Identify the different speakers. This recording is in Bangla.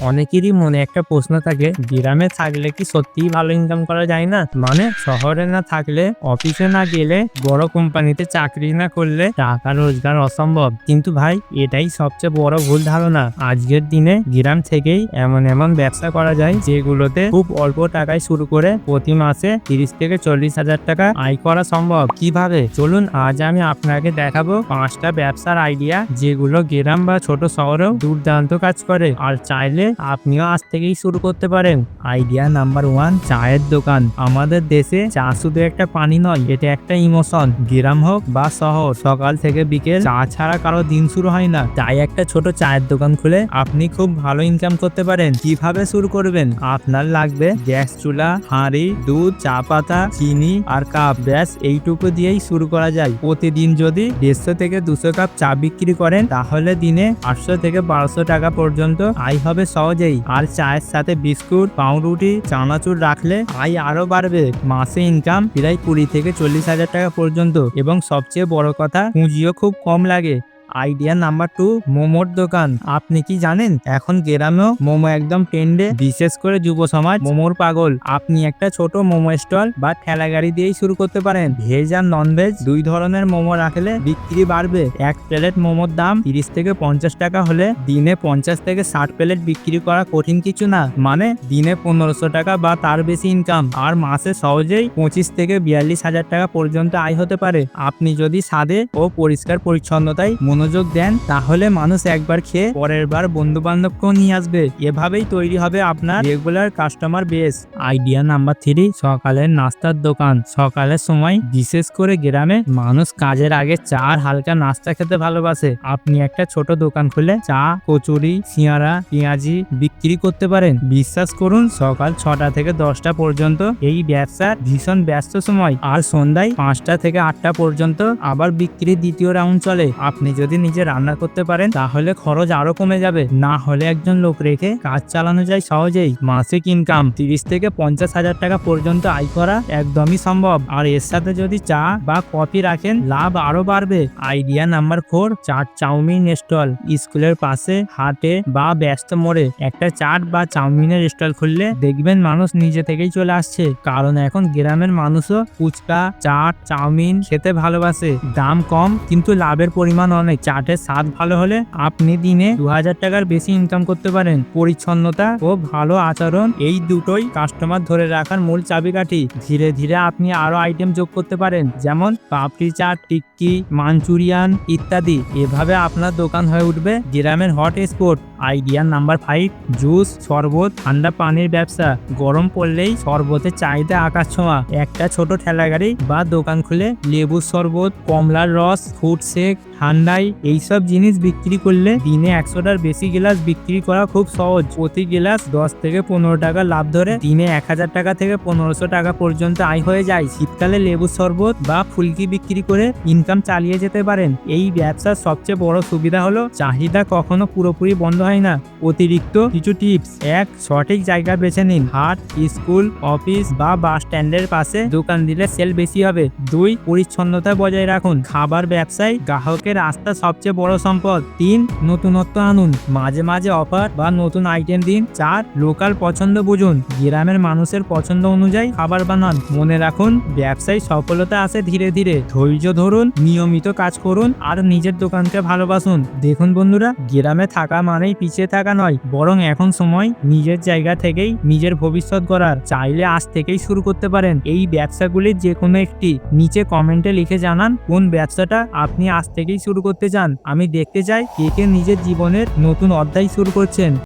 Speaker 1: অনেকেরই মনে একটা প্রশ্ন থাকে, গ্রামে থাকলে কি সত্যিই ভালো ইনকাম করা যায় না? মানে শহরে না থাকলে, অফিসে না গেলে, বড় কোম্পানিতে চাকরি না করলে টাকা রোজগার অসম্ভব। কিন্তু ভাই, এটাই সবচেয়ে বড় ভুল ধারণা। আজকের দিনে গ্রাম থেকেই এমন এমন ব্যবসা করা যায়, যেগুলোতে খুব অল্প টাকায় শুরু করে প্রতি মাসে তিরিশ থেকে চল্লিশ হাজার টাকা আয় করা সম্ভব। কীভাবে? চলুন, আজ আমি আপনাকে দেখাবো পাঁচটা ব্যবসার আইডিয়া, যেগুলো গ্রাম বা ছোট শহরেও দুর্দান্ত কাজ করে। আর চাইলে আপনিও আজ থেকেই শুরু করতে পারেন। আইডিয়া নাম্বার ওয়ান, চায়ের দোকান। আমাদের দেশে চা শুধু একটা পানি নয়, এটা একটা ইমোশন। গ্রাম হোক বা শহর, সকাল থেকে বিকেল চা ছাড়া কারও দিন শুরু হয় না। তাই একটা ছোট চায়ের দোকান খুলে আপনি খুব ভালো ইনকাম করতে পারেন। কীভাবে শুরু করবেন? আপনার লাগবে গ্যাস চুলা, হাঁড়ি, দুধ, চা পাতা, চিনি আর কাপ। ব্যাস, এইটুকু দিয়েই শুরু করা যায়। প্রতিদিন যদি দেড়শো থেকে দুশো কাপ চা বিক্রি করেন, তাহলে দিনে আটশো থেকে বারোশো টাকা পর্যন্ত আয় হবে সহজেই। আর চায়ের সাথে বিস্কুট, পাউরুটি, চানাচুর রাখলে আয় আরও বাড়বে। মাসে ইনকাম প্রায় কুড়ি থেকে চল্লিশ হাজার টাকা পর্যন্ত। এবং সবচেয়ে বড় কথা, পুঁজিও খুব কম লাগে। আইডিয়া নাম্বার টু, মোমোর দোকান। আপনি কি জানেন, এখন গ্রামেও মোমো একদম ট্রেন্ডে, বিশেষ করে যুব সমাজ, মোমোর পাগল। আপনি একটা ছোট মোমো স্টল বা ঠেলা গাড়ি দিয়েই শুরু করতে পারেন। ভেজ আর নন ভেজ দুই ধরনের মোমো রাখলে বিক্রি বাড়বে। এক প্লেট মোমোর দাম তিরিশ থেকে পঞ্চাশ টাকা হলে দিনে পঞ্চাশ থেকে ষাট প্লেট বিক্রি করা কঠিন কিছু না। মানে দিনে পনেরোশো টাকা বা তার বেশি ইনকাম আর মাসে সহজেই পঁচিশ থেকে বিয়াল্লিশ হাজার টাকা পর্যন্ত আয় হতে পারে। আপনি যদি স্বাদে ও পরিষ্কার পরিচ্ছন্নতায় মনোযোগ দেন, তাহলে মানুষ একবার খেয়ে পরের বার বন্ধু বান্ধবকেও নিয়ে আসবে। এভাবেই তৈরি হবে আপনার regular customer base idea number three সকালের নাস্তার দোকান। সকালের সময় বিশেষ করে গ্রামে মানুষ কাজের আগে চা আর হালকা নাস্তা খেতে ভালোবাসে। আপনি একটা ছোট দোকান খুলে চা, কচুরি, সিঙ্গারা, পেঁয়াজি বিক্রি করতে পারেন। বিশ্বাস করুন, সকাল ছটা থেকে দশটা পর্যন্ত এই ব্যবসার ভীষণ ব্যস্ত সময়। আর সন্ধ্যায় পাঁচটা থেকে আটটা পর্যন্ত আবার বিক্রির দ্বিতীয় রাউন্ড চলে। আপনি যদি নিজে রান্না করতে পারেন, তাহলে খরচ আরও কমে যাবে। না হলে একজন লোক রেখে কাজ চালানো যায় সহজেই। মাসিক ইনকাম তিরিশ থেকে পঞ্চাশ হাজার টাকা পর্যন্ত আয় করা একদমই সম্ভব। আর এর সাথে যদি চা বা কফি রাখেন, লাভ আরও বাড়বে। Idea number four, chaat chowmein stall. স্কুলের পাশে, হাটে বা ব্যস্ত মোড়ে একটা চাট বা চাউমিনের স্টল খুললে দেখবেন মানুষ নিজে থেকেই চলে আসছে। কারণ এখন গ্রামের মানুষও ফুচকা, চাট, চাউমিন খেতে ভালোবাসে। দাম কম, কিন্তু লাভের পরিমাণ অনেক। চাটের স্বাদ ভালো হলে আপনি দিনে দু হাজার টাকার বেশি ইনকাম করতে পারেন। পরিচ্ছন্নতা ও ভালো আচরণ এই দুটোই কাস্টমার ধরে রাখার মূল চাবিকাঠি। ধীরে ধীরে আপনি আরও আইটেম যোগ করতে পারেন, যেমন পাপড়ি চাট, টিক্কি, মাঞ্চুরিয়ান ইত্যাদি। এভাবে আপনার দোকান হয়ে উঠবে গ্রামের hot spot idea number five juice, শরবত, ঠান্ডা পানির ব্যবসা। গরম পড়লেই শরবতের চাহিদা আকাশ ছোঁয়া। একটা ছোট ঠেলা গাড়ি বা দোকান খুলে লেবুর শরবত, কমলার রস ফুড শেক ঠান্ডাই এইসব জিনিস বিক্রি করলে দিনে একশোটার বেশি গ্লাস বিক্রি করা খুব সহজ। প্রতি গ্লাস দশ থেকে পনেরো টাকা লাভ ধরে দিনে এক হাজার টাকা থেকে পনেরোশো টাকা পর্যন্ত আয় হয়ে যায়। শীতকালে লেবুর শরবত বা ফুলকি বিক্রি করে ইনকাম চালিয়ে যেতে পারেন। এই ব্যবসার সবচেয়ে বড় সুবিধা হলো, চাহিদা কখনো পুরোপুরি বন্ধ হয় না। অতিরিক্ত কিছু টিপস। এক, সঠিক জায়গা বেছে নিন। হাট, স্কুল, অফিস বা বাস স্ট্যান্ডের পাশে দোকান দিলে সেল বেশি হবে। দুই, পরিচ্ছন্নতা বজায় রাখুন। খাবার ব্যবসায় গ্রাহকের আস্থা সবচেয়ে বড় সম্পদ। তিন, নতুনত্ব আনুন। মাঝে মাঝে অফার বা নতুন আইটেম দিন। চার, লোকাল পছন্দ বুঝুন। গ্রামের মানুষের পছন্দ অনুযায়ী খাবার বানান। মনে রাখুন, ব্যবসায় সফলতা আসে ধীরে ধীরে। ধৈর্য ধরুন, নিয়মিত কাজ করুন আর নিজের দোকানকে ভালোবাসুন। দেখুন বন্ধুরা, গ্রামে থাকা মানেই পিছিয়ে থাকা নয়, বরং এখন সময় নিজের জায়গা থেকেই নিজের ভবিষ্যৎ করার চাইলে আজ থেকেই শুরু করতে পারেন এই ব্যবসাগুলির যে কোনো একটি। নিচে কমেন্টে লিখে জানান কোন ব্যবসাটা আপনি আজ থেকেই শুরু করতে চান। আমি দেখতে চাই কে কে নিজের জীবনের নতুন অধ্যায় শুরু করছেন।